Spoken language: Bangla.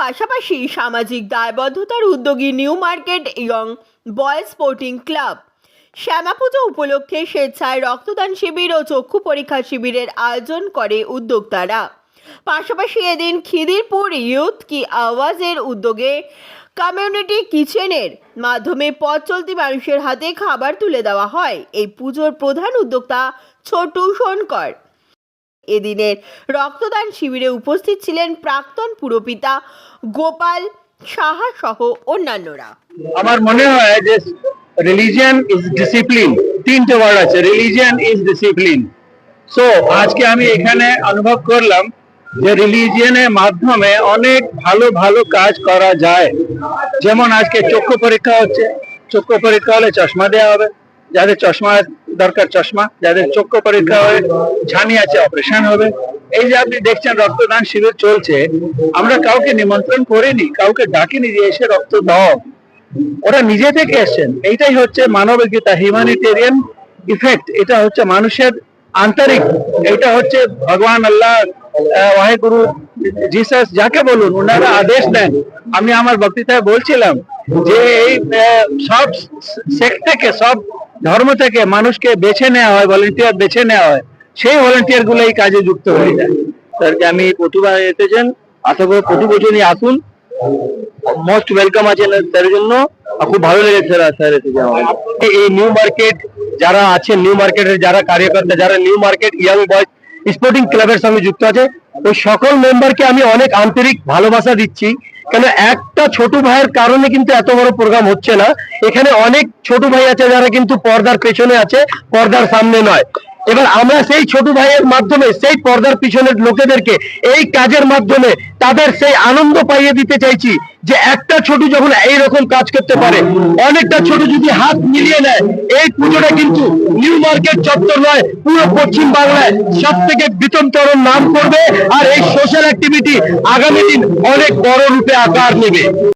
পাশাপাশি সামাজিক দায়বদ্ধতার উদ্যোগী নিউ মার্কেট এবং বয়েজ স্পোর্টিং ক্লাব। শ্যামাপুজো উপলক্ষে স্বেচ্ছায় রক্তদান শিবির ও চক্ষু পরীক্ষা শিবিরের আয়োজন করে উদ্যোক্তারা। পাশাপাশি এদিন খিদিরপুর ইউথ কি আওয়াজের উদ্যোগে কমিউনিটি কিচেনের মাধ্যমে পথ চলতি মানুষের হাতে খাবার তুলে দেওয়া হয়। এই পুজোর প্রধান উদ্যোক্তা ছোটু সোনকর এদিনের রক্তদান শিবিরে উপস্থিত ছিলেন প্রাক্তন পুরপিতা গোপাল সাহা সহ অন্যান্যরা। আমার মনে হয় যে রিলিজিয়ান ইজ ডিসিপ্লিন তিনটে ওয়ার্ড আছে রিলিজিয়ান ইজ ডিসিপ্লিন সো আজকে আমি এখানে অনুভব করলাম যে রিলিজিয়ানের মাধ্যমে অনেক ভালো ভালো কাজ করা যায়। যেমন আজকে চক্ষু পরীক্ষা হচ্ছে, চক্ষু পরীক্ষা হলে চশমা দেওয়া হবে। যাদের চশমা দরকার চশমা, যাদের চক্ষু পরীক্ষা হয়ে ছানি আছে অপারেশন হবে। এই যে আপনি দেখছেন রক্তদান শিবির চলছে, আমরা কাউকে নিমন্ত্রণ করিনি, কাউকে ডাকিনি যে এসে রক্ত দাও। ওরা নিজে থেকে এসছেন। এইটাই হচ্ছে মানবিকতা হিউম্যানিটেরিয়ান ইফেক্ট এটা হচ্ছে মানুষের আন্তরিক, এটা হচ্ছে ভগবান আল্লাহ ওয়াহেগুরু, জিসাস, যাকে বলুন, ওনারা আদেশ দেন। আমি আমার বক্তৃতায় বলছিলাম যে এই সব সেক্ট থেকে, সব ধর্ম থেকে মানুষকে বেছে নেওয়া হয় ভলেন্টিয়ার বেছে নেওয়া হয়, সেই ভলেন্টিয়ারগুলো এই কাজে যুক্ত হয়ে যায়। স্যারকে আমি প্রতিবার এসেছেন আশা করি প্রতি বছরই আসুন। মোস্ট ওয়েলকাম আছেন তার জন্য খুব ভালো লেগেছে স্যার স্যার আমার এই নিউ মার্কেট যারা আছে নিউ মার্কেটের যারা কার্যকর্তা, যারা new market young boys sporting ক্লাবের সঙ্গে যুক্ত আছে ওই সকল মেম্বারকে আমি অনেক আন্তরিক ভালোবাসা দিচ্ছি। কেন একটা ছোট ভাইয়ের কারণে কিন্তু এত বড় প্রোগ্রাম হচ্ছে না। এখানে অনেক ছোট ভাই আছে যারা কিন্তু পর্দার পেছনে আছে, পর্দার সামনে নয়। এবার আমরা সেই ছোট ভাইয়ের মাধ্যমে, সেই পর্দার পিছনের লোকেদেরকে এই কাজের মাধ্যমে তাদের সেই আনন্দ পাইয়ে দিতে চাইছি যে একটা ছোট যখন এই রকম কাজ করতে পারে, অনেকটা ছোট যদি হাত মিলিয়ে নেয়, এই পুজোটা কিন্তু নিউ মার্কেট চত্বর নয়, পুরো পশ্চিম বাংলায় সব থেকে বিতন্তর নাম করবে। আর এই সোশ্যাল অ্যাক্টিভিটি আগামী দিন অনেক বড় রূপে আকার নেবে।